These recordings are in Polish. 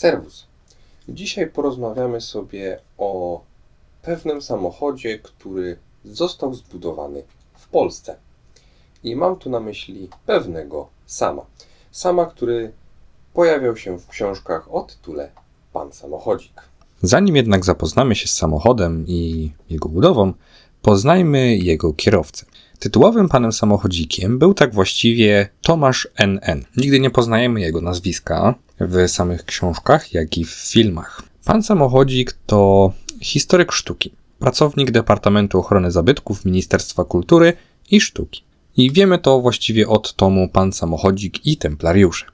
Serwus. Dzisiaj porozmawiamy sobie o pewnym samochodzie, który został zbudowany w Polsce. I mam tu na myśli pewnego sama. Sama, który pojawiał się w książkach o tytule Pan Samochodzik. Zanim jednak zapoznamy się z samochodem i jego budową, poznajmy jego kierowcę. Tytułowym panem samochodzikiem był tak właściwie Tomasz NN. Nigdy nie poznajemy jego nazwiska w samych książkach, jak i w filmach. Pan samochodzik to historyk sztuki, pracownik Departamentu Ochrony Zabytków Ministerstwa Kultury i Sztuki. I wiemy to właściwie od tomu Pan Samochodzik i Templariusze.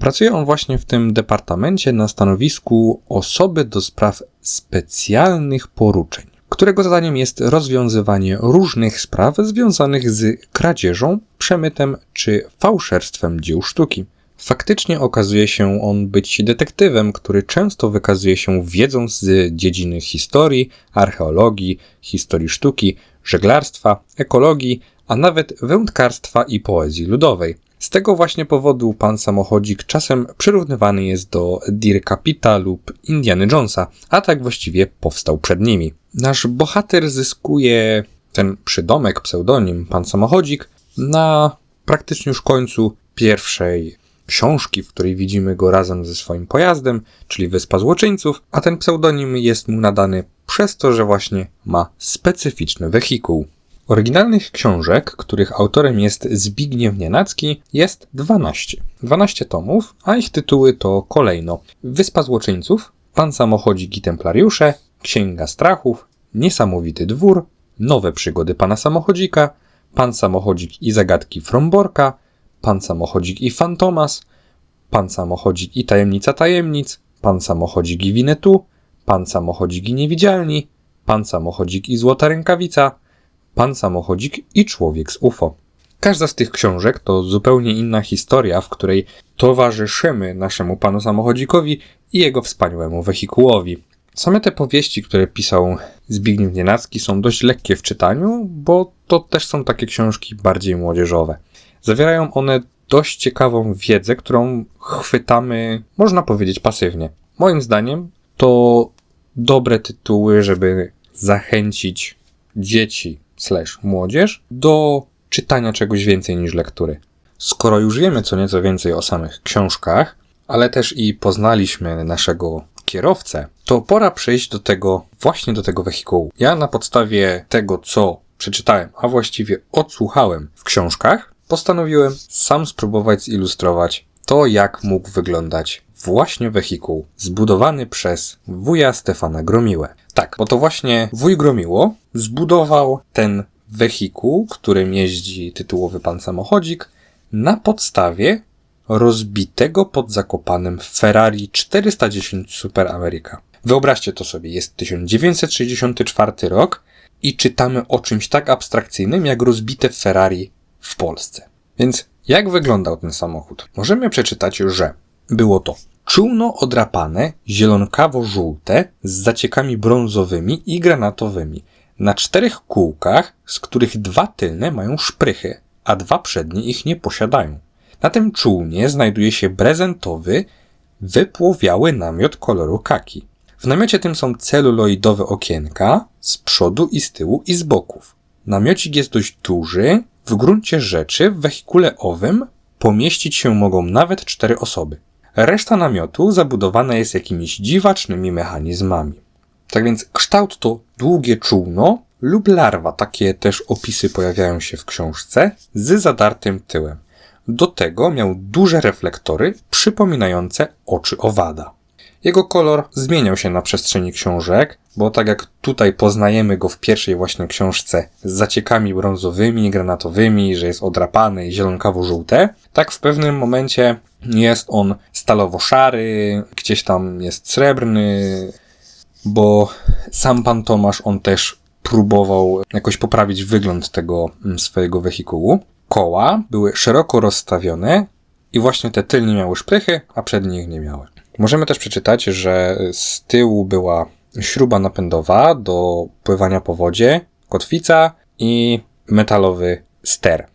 Pracuje on właśnie w tym departamencie na stanowisku osoby do spraw specjalnych poruczeń, którego zadaniem jest rozwiązywanie różnych spraw związanych z kradzieżą, przemytem czy fałszerstwem dzieł sztuki. Faktycznie okazuje się on być detektywem, który często wykazuje się wiedzą z dziedziny historii, archeologii, historii sztuki, żeglarstwa, ekologii, a nawet wędkarstwa i poezji ludowej. Z tego właśnie powodu pan samochodzik czasem przyrównywany jest do Deer Capita lub Indiana Jonesa, a tak właściwie powstał przed nimi. Nasz bohater zyskuje ten przydomek, pseudonim pan samochodzik na praktycznie już końcu pierwszej książki, w której widzimy go razem ze swoim pojazdem, czyli Wyspa Złoczyńców, a ten pseudonim jest mu nadany przez to, że właśnie ma specyficzny wehikuł. Oryginalnych książek, których autorem jest Zbigniew Nienacki, jest 12. 12 tomów, a ich tytuły to kolejno Wyspa Złoczyńców, Pan Samochodzik i Templariusze, Księga Strachów, Niesamowity Dwór, Nowe Przygody Pana Samochodzika, Pan Samochodzik i Zagadki Fromborka, Pan Samochodzik i Fantomas, Pan Samochodzik i Tajemnica Tajemnic, Pan Samochodzik i Winetu, Pan Samochodzik i Niewidzialni, Pan Samochodzik i Złota Rękawica, Pan Samochodzik i Człowiek z UFO. Każda z tych książek to zupełnie inna historia, w której towarzyszymy naszemu panu samochodzikowi i jego wspaniałemu wehikułowi. Same te powieści, które pisał Zbigniew Nienacki, są dość lekkie w czytaniu, bo to też są takie książki bardziej młodzieżowe. Zawierają one dość ciekawą wiedzę, którą chwytamy, można powiedzieć, pasywnie. Moim zdaniem to dobre tytuły, żeby zachęcić dzieci slash młodzież do czytania czegoś więcej niż lektury. Skoro już wiemy co nieco więcej o samych książkach, ale też i poznaliśmy naszego kierowcę, to pora przejść do tego, właśnie do tego wehikułu. Ja na podstawie tego, co przeczytałem, a właściwie odsłuchałem w książkach, postanowiłem sam spróbować zilustrować to, jak mógł wyglądać właśnie wehikuł zbudowany przez wuja Stefana Gromiłę. Tak, bo to właśnie wuj Gromiło zbudował ten wehikuł, którym jeździ tytułowy pan samochodzik, na podstawie rozbitego pod Zakopanem Ferrari 410 Super America. Wyobraźcie to sobie, jest 1964 rok i czytamy o czymś tak abstrakcyjnym jak rozbite Ferrari w Polsce. Więc jak wyglądał ten samochód? Możemy przeczytać, że było to czółno odrapane, zielonkawo-żółte, z zaciekami brązowymi i granatowymi, na czterech kółkach, z których dwa tylne mają szprychy, a dwa przednie ich nie posiadają. Na tym czółnie znajduje się prezentowy, wypłowiały namiot koloru kaki. W namiocie tym są celuloidowe okienka z przodu i z tyłu i z boków. Namiocik jest dość duży, w gruncie rzeczy w wehikule owym pomieścić się mogą nawet cztery osoby. Reszta namiotu zabudowana jest jakimiś dziwacznymi mechanizmami. Tak więc kształt to długie czółno lub larwa, takie też opisy pojawiają się w książce, z zadartym tyłem. Do tego miał duże reflektory przypominające oczy owada. Jego kolor zmieniał się na przestrzeni książek, bo tak jak tutaj poznajemy go w pierwszej właśnie książce z zaciekami brązowymi, granatowymi, że jest odrapany i zielonkawo-żółte, tak w pewnym momencie jest on stalowo-szary, gdzieś tam jest srebrny, bo sam pan Tomasz, on też próbował jakoś poprawić wygląd tego mm, swojego wehikułu. Koła były szeroko rozstawione i właśnie te tylnie miały szprychy, a przednie ich nie miały. Możemy też przeczytać, że z tyłu była śruba napędowa do pływania po wodzie, kotwica i metalowy ster.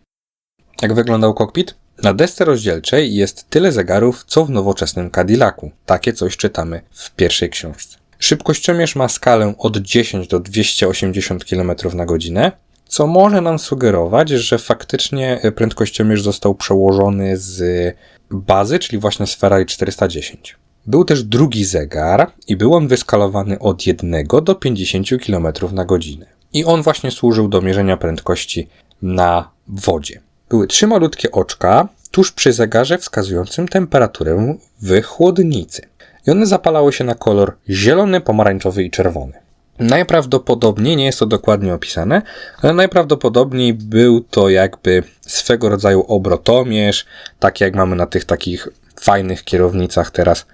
Jak wyglądał kokpit? Na desce rozdzielczej jest tyle zegarów, co w nowoczesnym Cadillacu. Takie coś czytamy w pierwszej książce. Szybkościomierz ma skalę od 10 do 280 km na godzinę, co może nam sugerować, że faktycznie prędkościomierz został przełożony z bazy, czyli właśnie z Ferrari 410. Był też drugi zegar i był on wyskalowany od 1 do 50 km na godzinę. I on właśnie służył do mierzenia prędkości na wodzie. Były trzy malutkie oczka tuż przy zegarze wskazującym temperaturę w chłodnicy. I one zapalały się na kolor zielony, pomarańczowy i czerwony. Najprawdopodobniej, nie jest to dokładnie opisane, ale najprawdopodobniej był to jakby swego rodzaju obrotomierz, tak jak mamy na tych takich fajnych kierownicach teraz,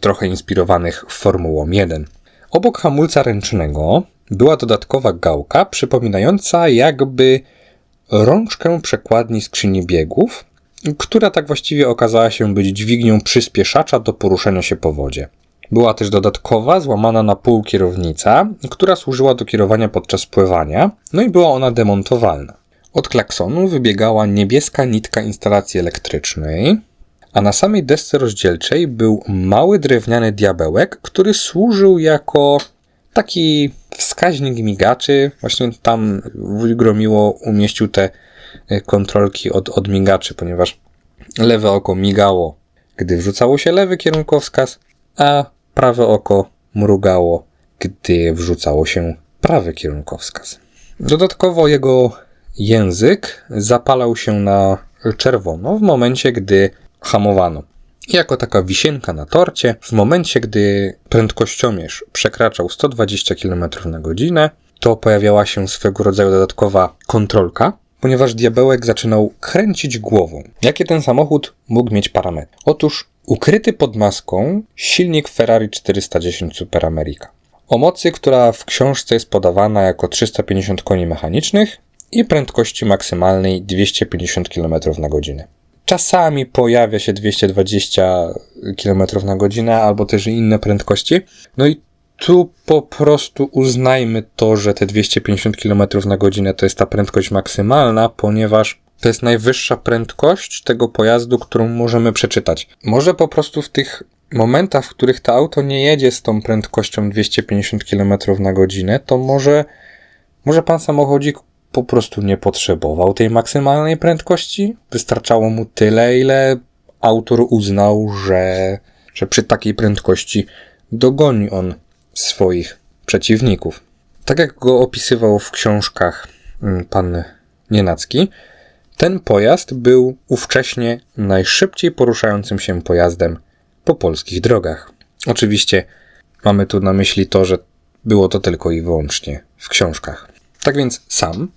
trochę inspirowanych Formułą 1. Obok hamulca ręcznego była dodatkowa gałka przypominająca jakby rączkę przekładni skrzyni biegów, która tak właściwie okazała się być dźwignią przyspieszacza do poruszania się po wodzie. Była też dodatkowa, złamana na pół kierownica, która służyła do kierowania podczas pływania, no i była ona demontowalna. Od klaksonu wybiegała niebieska nitka instalacji elektrycznej, a na samej desce rozdzielczej był mały drewniany diabełek, który służył jako taki wskaźnik migaczy. Właśnie tam wuj Gromiło umieścił te y, kontrolki od, od migaczy, ponieważ lewe oko migało, gdy wrzucało się lewy kierunkowskaz, a prawe oko mrugało, gdy wrzucało się prawy kierunkowskaz. Dodatkowo jego język zapalał się na czerwono w momencie, gdy hamowano. Jako taka wisienka na torcie, w momencie, gdy prędkościomierz przekraczał 120 km na godzinę, to pojawiała się swego rodzaju dodatkowa kontrolka, ponieważ diabełek zaczynał kręcić głową. Jakie ten samochód mógł mieć parametry? Otóż ukryty pod maską silnik Ferrari 410 Super America. O mocy, która w książce jest podawana jako 350 koni mechanicznych i prędkości maksymalnej 250 km na godzinę. Czasami pojawia się 220 km na godzinę, albo też inne prędkości. No i tu po prostu uznajmy to, że te 250 km na godzinę to jest ta prędkość maksymalna, ponieważ to jest najwyższa prędkość tego pojazdu, którą możemy przeczytać. Może po prostu w tych momentach, w których to auto nie jedzie z tą prędkością 250 km na godzinę, to może, może pan samochodzik po prostu nie potrzebował tej maksymalnej prędkości. Wystarczało mu tyle, ile autor uznał, że, że przy takiej prędkości dogoni on swoich przeciwników. Tak jak go opisywał w książkach mm, pan Nienacki, ten pojazd był ówcześnie najszybciej poruszającym się pojazdem po polskich drogach. Oczywiście mamy tu na myśli to, że było to tylko i wyłącznie w książkach. Tak więc sam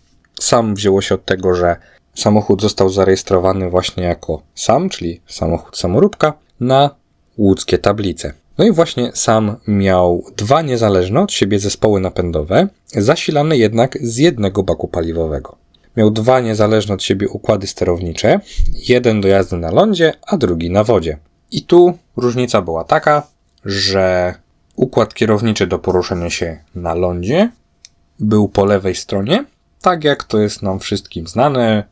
sam wzięło się od tego, że samochód został zarejestrowany właśnie jako sam, czyli samochód samoróbka, na łódzkie tablice. No i właśnie sam miał dwa niezależne od siebie zespoły napędowe, zasilane jednak z jednego baku paliwowego. Miał dwa niezależne od siebie układy sterownicze, jeden do jazdy na lądzie, a drugi na wodzie. I tu różnica była taka, że układ kierowniczy do poruszania się na lądzie był po lewej stronie, tak jak to jest nam wszystkim znane,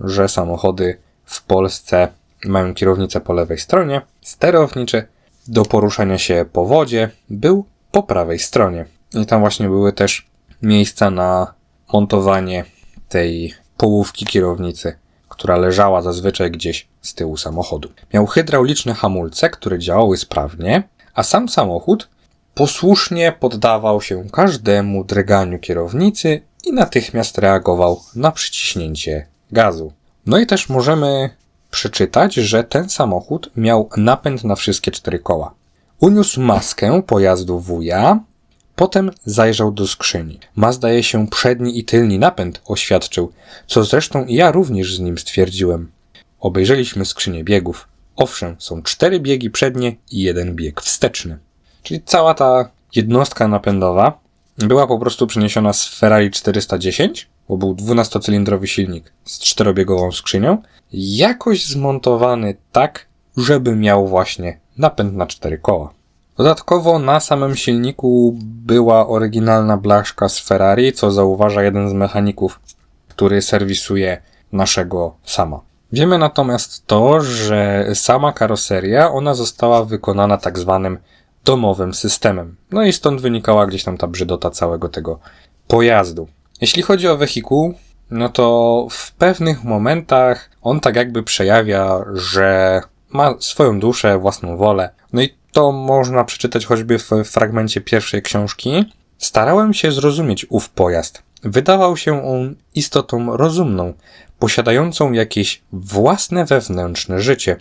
że samochody w Polsce mają kierownicę po lewej stronie, sterowniczy do poruszania się po wodzie był po prawej stronie. I tam właśnie były też miejsca na montowanie tej połówki kierownicy, która leżała zazwyczaj gdzieś z tyłu samochodu. Miał hydrauliczne hamulce, które działały sprawnie, a sam samochód posłusznie poddawał się każdemu drganiu kierownicy i natychmiast reagował na przyciśnięcie gazu. No i też możemy przeczytać, że ten samochód miał napęd na wszystkie cztery koła. Uniósł maskę pojazdu wuja, potem zajrzał do skrzyni. Ma zdaje się przedni i tylni napęd, oświadczył, co zresztą ja również z nim stwierdziłem. Obejrzeliśmy skrzynię biegów. Owszem, są cztery biegi przednie i jeden bieg wsteczny. Czyli cała ta jednostka napędowa była po prostu przeniesiona z Ferrari 410, bo był 12-cylindrowy silnik z czterobiegową skrzynią, jakoś zmontowany tak, żeby miał właśnie napęd na cztery koła. Dodatkowo na samym silniku była oryginalna blaszka z Ferrari, co zauważa jeden z mechaników, który serwisuje naszego sama. Wiemy natomiast to, że sama karoseria, ona została wykonana tak zwanym domowym systemem. No i stąd wynikała gdzieś tam ta brzydota całego tego pojazdu. Jeśli chodzi o wehikuł, no to w pewnych momentach on tak jakby przejawia, że ma swoją duszę, własną wolę. No i to można przeczytać choćby w fragmencie pierwszej książki. Starałem się zrozumieć ów pojazd. Wydawał się on istotą rozumną, posiadającą jakieś własne wewnętrzne życie.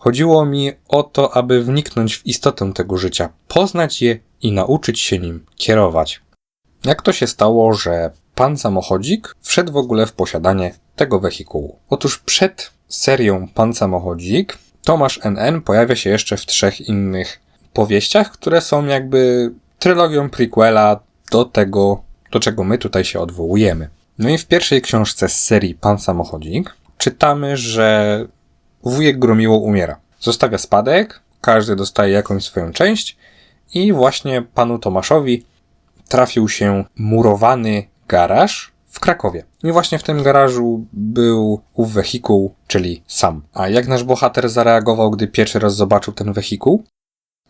Chodziło mi o to, aby wniknąć w istotę tego życia, poznać je i nauczyć się nim kierować. Jak to się stało, że pan samochodzik wszedł w ogóle w posiadanie tego wehikułu? Otóż przed serią Pan Samochodzik Tomasz NN pojawia się jeszcze w trzech innych powieściach, które są jakby trylogią prequela do tego, do czego my tutaj się odwołujemy. No i w pierwszej książce z serii Pan Samochodzik czytamy, że wujek Gromiło umiera. Zostawia spadek, każdy dostaje jakąś swoją część i właśnie panu Tomaszowi trafił się murowany garaż w Krakowie. I właśnie w tym garażu był ów wehikuł, czyli sam. A jak nasz bohater zareagował, gdy pierwszy raz zobaczył ten wehikuł?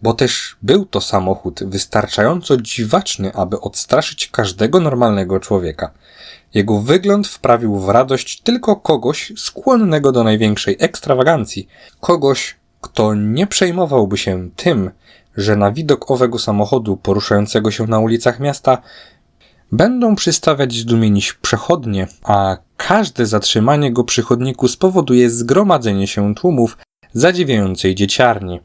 Bo też był to samochód wystarczająco dziwaczny, aby odstraszyć każdego normalnego człowieka. Jego wygląd wprawił w radość tylko kogoś skłonnego do największej ekstrawagancji, kogoś, kto nie przejmowałby się tym, że na widok owego samochodu poruszającego się na ulicach miasta będą przystawiać zdumieni przechodnie, a każde zatrzymanie go przy chodniku spowoduje zgromadzenie się tłumów zadziwiającej dzieciarni.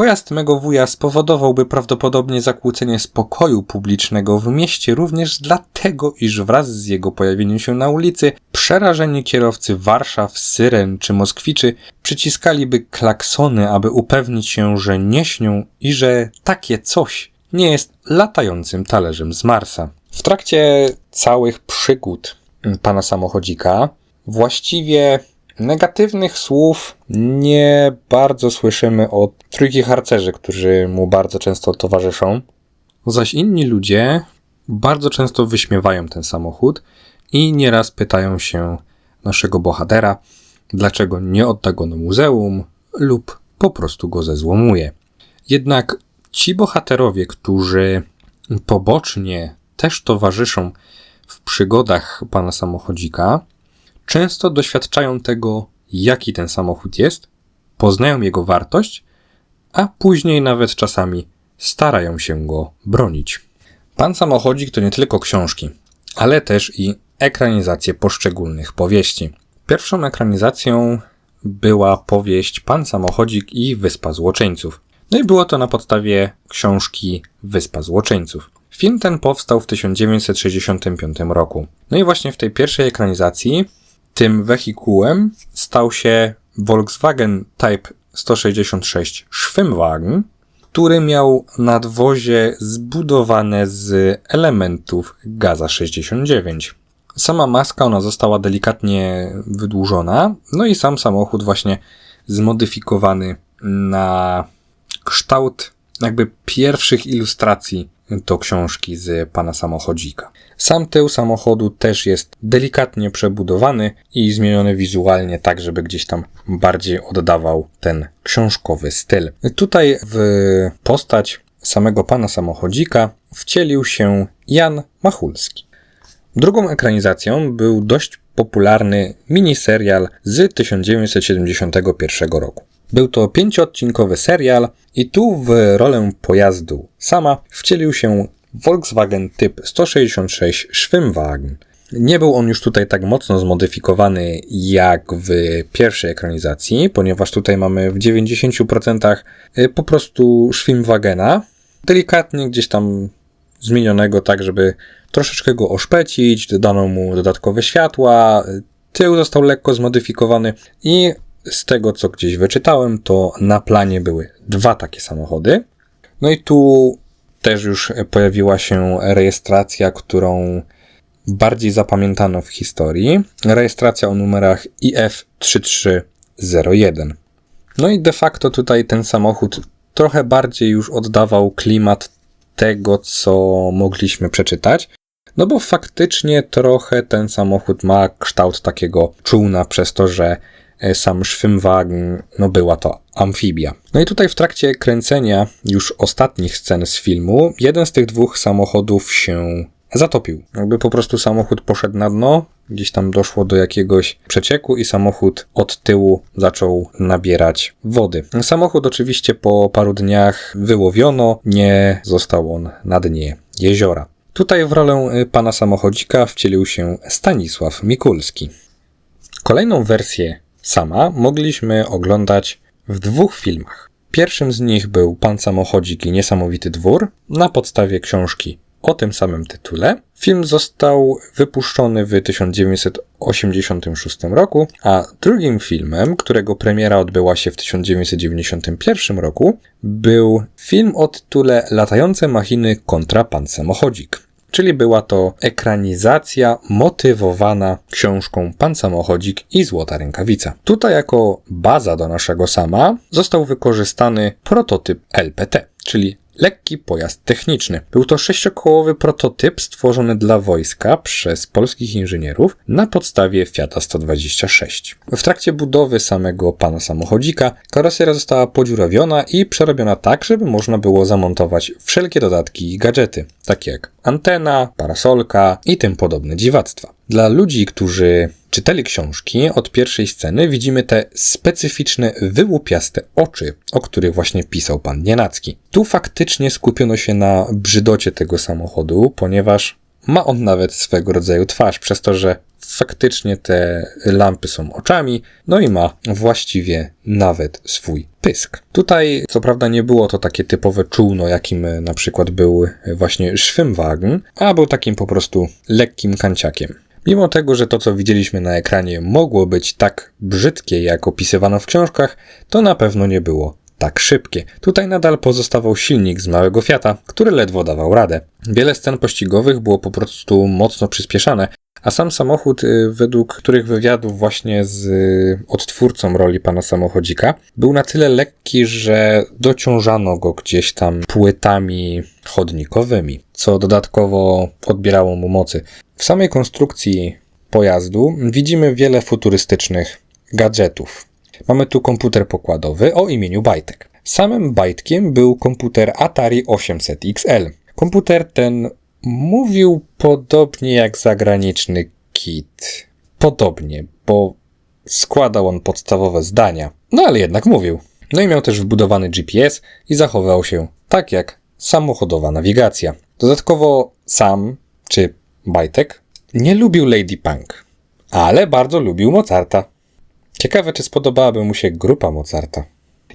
Pojazd mego wuja spowodowałby prawdopodobnie zakłócenie spokoju publicznego w mieście również dlatego, iż wraz z jego pojawieniem się na ulicy przerażeni kierowcy Warszaw, Syren czy Moskwiczy przyciskaliby klaksony, aby upewnić się, że nie śnią i że takie coś nie jest latającym talerzem z Marsa. W trakcie całych przygód pana samochodzika właściwie negatywnych słów nie bardzo słyszymy od trójki harcerzy, którzy mu bardzo często towarzyszą. Zaś inni ludzie bardzo często wyśmiewają ten samochód i nieraz pytają się naszego bohatera, dlaczego nie odda go do muzeum lub po prostu go zezłomuje. Jednak ci bohaterowie, którzy pobocznie też towarzyszą w przygodach pana samochodzika, często doświadczają tego, jaki ten samochód jest, poznają jego wartość, a później nawet czasami starają się go bronić. Pan samochodzik to nie tylko książki, ale też i ekranizacje poszczególnych powieści. Pierwszą ekranizacją była powieść Pan samochodzik i Wyspa Złoczyńców. No i było to na podstawie książki Wyspa Złoczyńców. Film ten powstał w 1965 roku. No i właśnie w tej pierwszej ekranizacji tym wehikułem stał się Volkswagen Type 166 Schwimmwagen, który miał nadwozie zbudowane z elementów Gaza 69. Sama maska ona została delikatnie wydłużona, no i sam samochód właśnie zmodyfikowany na kształt jakby pierwszych ilustracji do książki z pana samochodzika. Sam tył samochodu też jest delikatnie przebudowany i zmieniony wizualnie tak, żeby gdzieś tam bardziej oddawał ten książkowy styl. Tutaj w postać samego pana samochodzika wcielił się Jan Machulski. Drugą ekranizacją był dość popularny miniserial z 1971 roku. Był to pięcioodcinkowy serial i tu w rolę pojazdu sama wcielił się Volkswagen Typ 166 Schwimmwagen. Nie był on już tutaj tak mocno zmodyfikowany jak w pierwszej ekranizacji, ponieważ tutaj mamy w 90% y, po prostu Schwimmwagena, delikatnie gdzieś tam zmienionego tak, żeby troszeczkę go oszpecić, dodano mu dodatkowe światła, tył został lekko zmodyfikowany i z tego, co gdzieś wyczytałem, to na planie były dwa takie samochody. No i tu też już pojawiła się rejestracja, którą bardziej zapamiętano w historii. Rejestracja o numerach IF3301. No i de facto tutaj ten samochód trochę bardziej już oddawał klimat tego, co mogliśmy przeczytać. No bo faktycznie trochę ten samochód ma kształt takiego czółna przez to, że sam Schwimmwagen, no była to amfibia. No i tutaj w trakcie kręcenia już ostatnich scen z filmu, jeden z tych dwóch samochodów się zatopił. Jakby po prostu samochód poszedł na dno, gdzieś tam doszło do jakiegoś przecieku i samochód od tyłu zaczął nabierać wody. Samochód oczywiście po paru dniach wyłowiono, nie został on na dnie jeziora. Tutaj w rolę y, pana samochodzika wcielił się Stanisław Mikulski. Kolejną wersję sama mogliśmy oglądać w dwóch filmach. Pierwszym z nich był Pan Samochodzik i Niesamowity Dwór na podstawie książki o tym samym tytule. Film został wypuszczony w 1986 roku, a drugim filmem, którego premiera odbyła się w 1991 roku, był film o tytule Latające machiny kontra Pan Samochodzik. Czyli była to ekranizacja motywowana książką Pan Samochodzik i Złota Rękawica. Tutaj jako baza do naszego sama został wykorzystany prototyp LPT, czyli lekki pojazd techniczny. Był to sześciokołowy prototyp stworzony dla wojska przez polskich inżynierów na podstawie Fiata 126. W trakcie budowy samego pana samochodzika karoseria została podziurawiona i przerobiona tak, żeby można było zamontować wszelkie dodatki i gadżety, takie jak antena, parasolka i tym podobne dziwactwa. Dla ludzi, którzy czytali książki, od pierwszej sceny widzimy te specyficzne, wyłupiaste oczy, o których właśnie pisał pan Nienacki. Tu faktycznie skupiono się na brzydocie tego samochodu, ponieważ ma on nawet swego rodzaju twarz, przez to, że faktycznie te lampy są oczami, no i ma właściwie nawet swój pysk. Tutaj, co prawda, nie było to takie typowe czółno, jakim na przykład był właśnie Schwimmwagen, a był takim po prostu lekkim kanciakiem. Mimo tego, że to co widzieliśmy na ekranie mogło być tak brzydkie, jak opisywano w książkach, to na pewno nie było tak szybkie. Tutaj nadal pozostawał silnik z małego Fiata, który ledwo dawał radę. Wiele scen pościgowych było po prostu mocno przyspieszane, a sam samochód, y, według których wywiadów właśnie z y, odtwórcą roli pana samochodzika, był na tyle lekki, że dociążano go gdzieś tam płytami chodnikowymi, co dodatkowo odbierało mu mocy. W samej konstrukcji pojazdu widzimy wiele futurystycznych gadżetów. Mamy tu komputer pokładowy o imieniu Bajtek. Samym Bajtkiem był komputer Atari 800 XL. Komputer ten mówił podobnie jak zagraniczny kit. Podobnie, bo składał on podstawowe zdania, no ale jednak mówił. No i miał też wbudowany GPS i zachował się tak jak samochodowa nawigacja. Dodatkowo sam, czy Bajtek, nie lubił Lady Punk, ale bardzo lubił Mozarta. Ciekawe, czy spodobałaby mu się grupa Mozarta.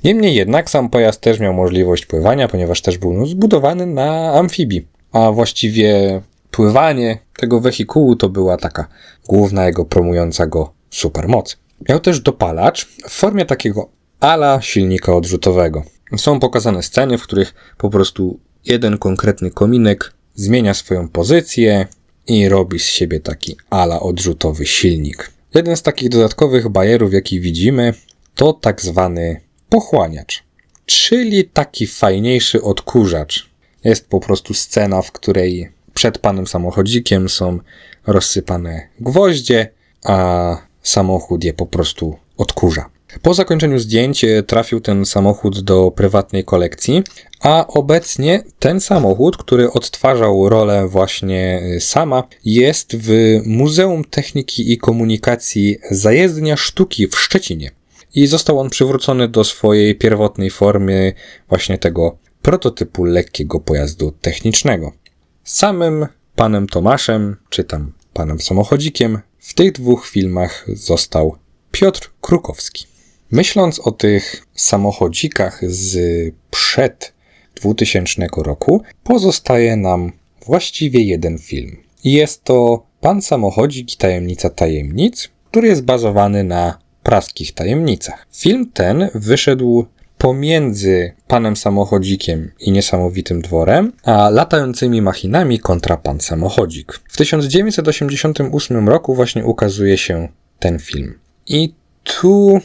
Niemniej jednak sam pojazd też miał możliwość pływania, ponieważ też był no, zbudowany na amfibii. A właściwie pływanie tego wehikułu to była taka główna jego promująca go supermoc. Miał też dopalacz w formie takiego ala silnika odrzutowego. Są pokazane sceny, w których po prostu jeden konkretny kominek zmienia swoją pozycję i robi z siebie taki ala odrzutowy silnik. Jeden z takich dodatkowych bajerów, jaki widzimy, to tak zwany pochłaniacz, czyli taki fajniejszy odkurzacz. Jest po prostu scena, w której przed panem samochodzikiem są rozsypane gwoździe, a samochód je po prostu odkurza. Po zakończeniu zdjęć e, trafił ten samochód do prywatnej kolekcji, a obecnie ten samochód, który odtwarzał rolę właśnie e, sama, jest w Muzeum Techniki i Komunikacji Zajezdnia Sztuki w Szczecinie. I został on przywrócony do swojej pierwotnej formy właśnie tego prototypu lekkiego pojazdu technicznego. Samym panem Tomaszem, czy tam panem samochodzikiem, w tych dwóch filmach został Piotr Krukowski. Myśląc o tych samochodzikach z przed 2000 roku, pozostaje nam właściwie jeden film. Jest to Pan Samochodzik i Tajemnica Tajemnic, który jest bazowany na praskich tajemnicach. Film ten wyszedł pomiędzy panem samochodzikiem i niesamowitym dworem, a latającymi machinami kontra pan samochodzik. W 1988 roku właśnie ukazuje się ten film. I tu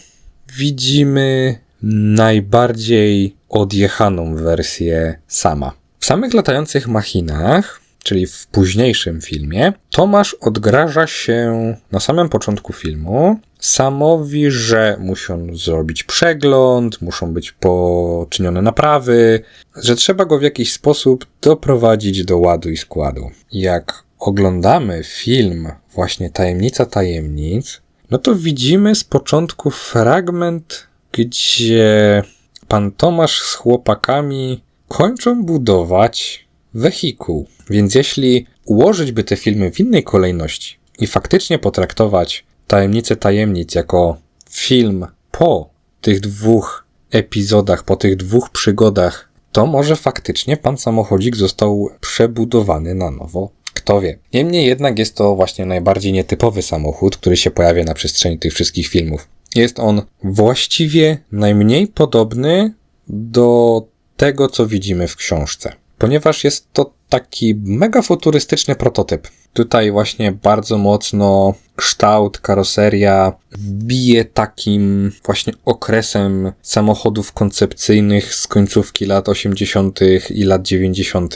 widzimy najbardziej odjechaną wersję sama. W samych latających machinach czyli w późniejszym filmie, Tomasz odgraża się na samym początku filmu Samowi, że muszą zrobić przegląd, muszą być poczynione naprawy, że trzeba go w jakiś sposób doprowadzić do ładu i składu. Jak oglądamy film właśnie Tajemnica Tajemnic, no to widzimy z początku fragment, gdzie pan Tomasz z chłopakami kończą budować wehikuł. Więc jeśli ułożyć by te filmy w innej kolejności i faktycznie potraktować Tajemnicę Tajemnic jako film po tych dwóch epizodach, po tych dwóch przygodach, to może faktycznie pan samochodzik został przebudowany na nowo. Kto wie. Niemniej jednak jest to właśnie najbardziej nietypowy samochód, który się pojawia na przestrzeni tych wszystkich filmów. Jest on właściwie najmniej podobny do tego, co widzimy w książce, ponieważ jest to taki mega futurystyczny prototyp. Tutaj właśnie bardzo mocno kształt, karoseria bije takim właśnie okresem samochodów koncepcyjnych z końcówki lat 80. i lat 90.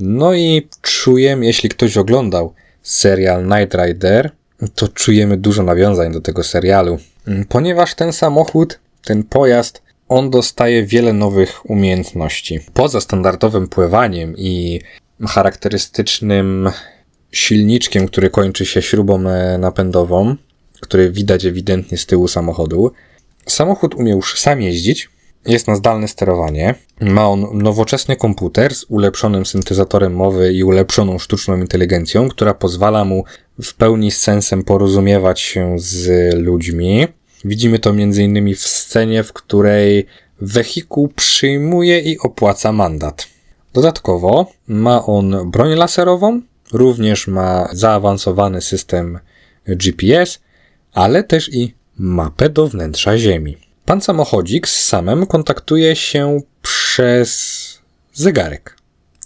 No i czujemy, jeśli ktoś oglądał serial Night Rider, to czujemy dużo nawiązań do tego serialu, ponieważ ten samochód, ten pojazd on dostaje wiele nowych umiejętności. Poza standardowym pływaniem i charakterystycznym silniczkiem, który kończy się śrubą e, napędową, który widać ewidentnie z tyłu samochodu, samochód umie już sam jeździć, jest na zdalne sterowanie, ma on nowoczesny komputer z ulepszonym syntezatorem mowy i ulepszoną sztuczną inteligencją, która pozwala mu w pełni z sensem porozumiewać się z ludźmi. Widzimy to m.in. w scenie, w której wehikuł przyjmuje i opłaca mandat. Dodatkowo ma on broń laserową, również ma zaawansowany system GPS, ale też i mapę do wnętrza Ziemi. Pan samochodzik z samym kontaktuje się przez zegarek.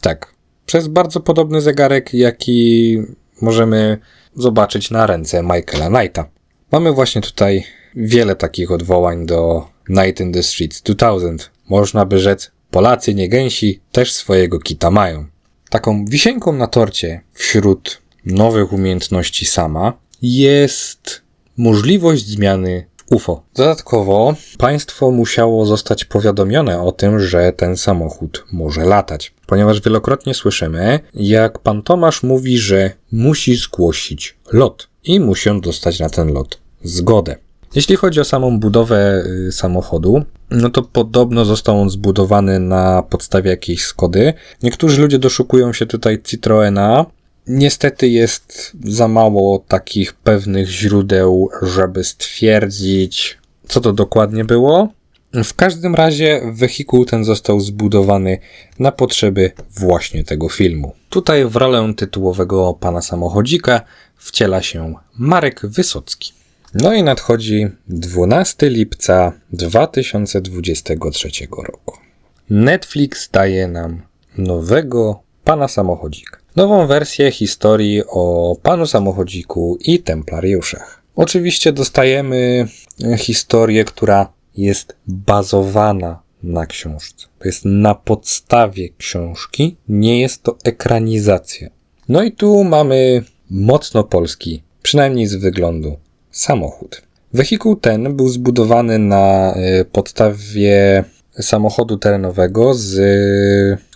Tak, przez bardzo podobny zegarek, jaki możemy zobaczyć na ręce Michaela Knighta. Mamy właśnie tutaj wiele takich odwołań do Night in the Streets 2000. Można by rzec, Polacy nie gęsi też swojego kita mają. Taką wisienką na torcie wśród nowych umiejętności sama jest możliwość zmiany UFO. Dodatkowo państwo musiało zostać powiadomione o tym, że ten samochód może latać, ponieważ wielokrotnie słyszymy, jak pan Tomasz mówi, że musi zgłosić lot i musi on dostać na ten lot zgodę. Jeśli chodzi o samą budowę y, samochodu, no to podobno został on zbudowany na podstawie jakiejś Skody. Niektórzy ludzie doszukują się tutaj Citroena. Niestety jest za mało takich pewnych źródeł, żeby stwierdzić, co to dokładnie było. W każdym razie wehikuł ten został zbudowany na potrzeby właśnie tego filmu. Tutaj w rolę tytułowego pana samochodzika wciela się Marek Wysocki. No i nadchodzi 12 lipca 2023 roku. Netflix daje nam nowego pana samochodzika. Nową wersję historii o panu samochodziku i templariuszach. Oczywiście dostajemy historię, która jest bazowana na książce. To jest na podstawie książki, nie jest to ekranizacja. No i tu mamy mocno polski, przynajmniej z wyglądu, samochód. Wehikuł ten był zbudowany na y, podstawie samochodu terenowego z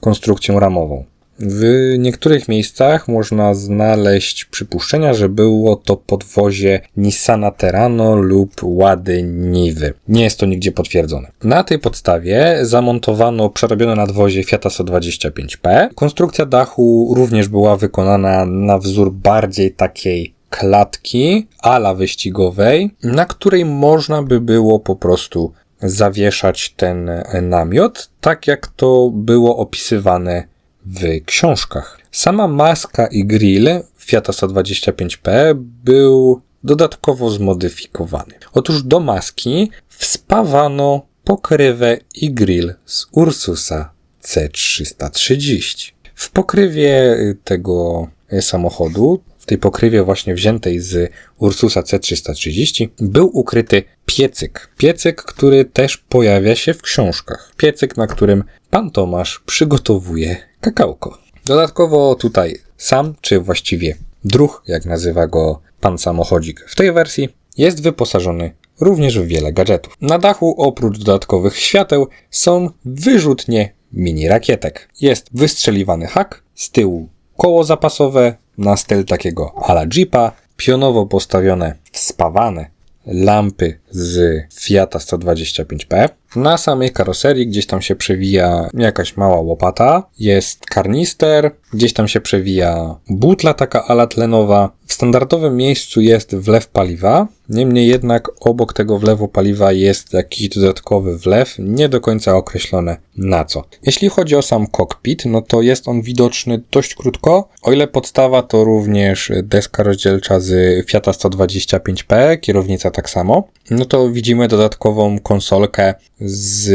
konstrukcją ramową. W niektórych miejscach można znaleźć przypuszczenia, że było to podwozie Nissana Terrano lub Łady Niwy. Nie jest to nigdzie potwierdzone. Na tej podstawie zamontowano przerobione nadwozie Fiata 125P. Konstrukcja dachu również była wykonana na wzór bardziej takiej klatki ala wyścigowej, na której można by było po prostu zawieszać ten namiot, tak jak to było opisywane w książkach. Sama maska i grill Fiata 125P był dodatkowo zmodyfikowany. Otóż do maski wspawano pokrywę i grill z Ursusa C330. W pokrywie tego samochodu tej pokrywie właśnie wziętej z Ursusa C330 był ukryty piecyk. Piecyk, który też pojawia się w książkach. Piecyk, na którym pan Tomasz przygotowuje kakałko. Dodatkowo tutaj sam, czy właściwie druh, jak nazywa go pan samochodzik w tej wersji, jest wyposażony również w wiele gadżetów. Na dachu oprócz dodatkowych świateł są wyrzutnie mini rakietek. Jest wystrzeliwany hak, z tyłu koło zapasowe na styl takiego ala Jeepa, pionowo postawione, wspawane lampy z Fiata 125P. Na samej karoserii gdzieś tam się przewija jakaś mała łopata, jest karnister, gdzieś tam się przewija butla taka ala tlenowa. W standardowym miejscu jest wlew paliwa, niemniej jednak obok tego wlewu paliwa jest jakiś dodatkowy wlew, nie do końca określone na co. Jeśli chodzi o sam kokpit, no to jest on widoczny dość krótko, o ile podstawa to również deska rozdzielcza z Fiata 125P, kierownica tak samo, no to widzimy dodatkową konsolkę z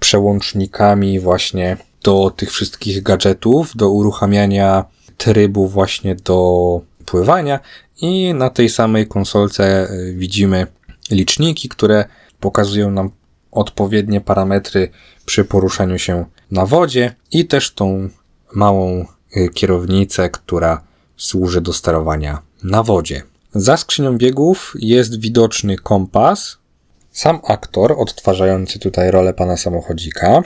przełącznikami właśnie do tych wszystkich gadżetów, do uruchamiania trybu właśnie do pływania i na tej samej konsolce y, widzimy liczniki, które pokazują nam odpowiednie parametry przy poruszaniu się na wodzie i też tą małą y, kierownicę, która służy do sterowania na wodzie. Za skrzynią biegów jest widoczny kompas. Sam aktor, odtwarzający tutaj rolę pana samochodzika,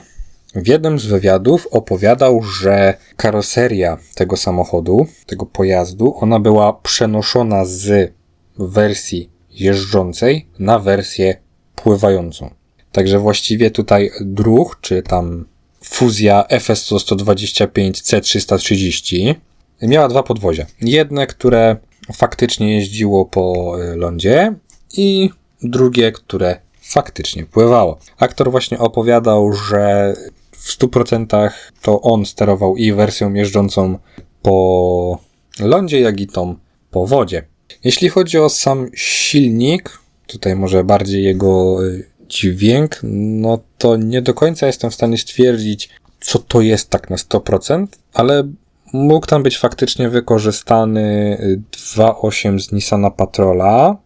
w jednym z wywiadów opowiadał, że karoseria tego samochodu, tego pojazdu, ona była przenoszona z wersji jeżdżącej na wersję pływającą. Także właściwie tutaj druh, czy tam fuzja FS 125 C330 miała dwa podwozia. Jedne, które faktycznie jeździło po y, lądzie i drugie, które faktycznie pływało. Aktor właśnie opowiadał, że w 100% to on sterował i wersją jeżdżącą po lądzie, jak i tą po wodzie. Jeśli chodzi o sam silnik, tutaj może bardziej jego y, dźwięk, no to nie do końca jestem w stanie stwierdzić, co to jest tak na 100%, ale mógł tam być faktycznie wykorzystany y, 2.8 z Nissana Patrola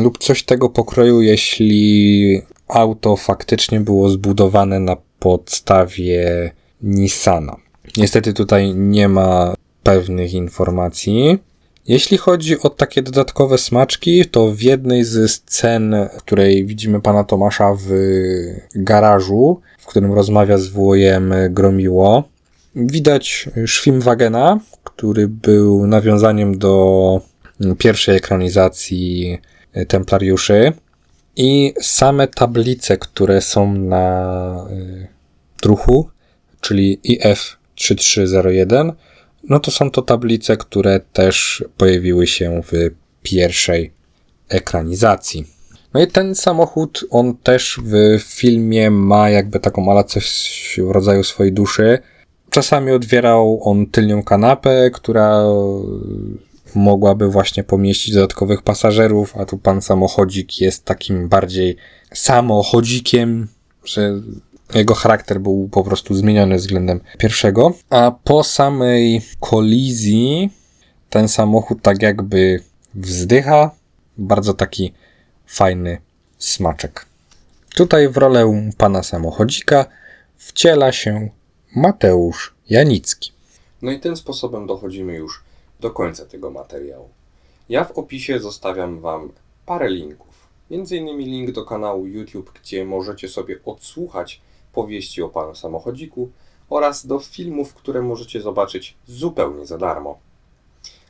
lub coś tego pokroju, jeśli auto faktycznie było zbudowane na podstawie Nissana. Niestety tutaj nie ma pewnych informacji. Jeśli chodzi o takie dodatkowe smaczki, to w jednej z scen, w której widzimy pana Tomasza w garażu, w którym rozmawia z wujem Gromiło, widać Schwimmwagena, który był nawiązaniem do pierwszej ekranizacji Templariuszy i same tablice, które są na y, druhu, czyli IF3301, no to są to tablice, które też pojawiły się w pierwszej ekranizacji. No i ten samochód, on też w filmie ma jakby taką ala coś w rodzaju swojej duszy. Czasami otwierał on tylnią kanapę, która mogłaby właśnie pomieścić dodatkowych pasażerów, a tu pan samochodzik jest takim bardziej samochodzikiem, że jego charakter był po prostu zmieniony względem pierwszego. A po samej kolizji ten samochód tak jakby wzdycha. Bardzo taki fajny smaczek. Tutaj w rolę pana samochodzika wciela się Mateusz Janicki. No i tym sposobem dochodzimy już do końca tego materiału. Ja w opisie zostawiam Wam parę linków. Między innymi link do kanału YouTube, gdzie możecie sobie odsłuchać powieści o panu samochodziku oraz do filmów, które możecie zobaczyć zupełnie za darmo.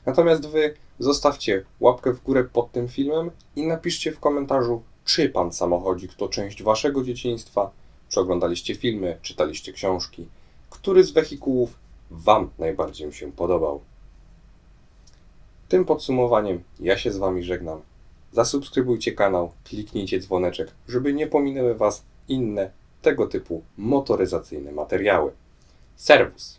Natomiast Wy zostawcie łapkę w górę pod tym filmem i napiszcie w komentarzu, czy pan samochodzik to część Waszego dzieciństwa, czy oglądaliście filmy, czytaliście książki, który z wehikułów Wam najbardziej się podobał. Tym podsumowaniem ja się z Wami żegnam. Zasubskrybujcie kanał, kliknijcie dzwoneczek, żeby nie pominęły Was inne tego typu motoryzacyjne materiały. Serwus!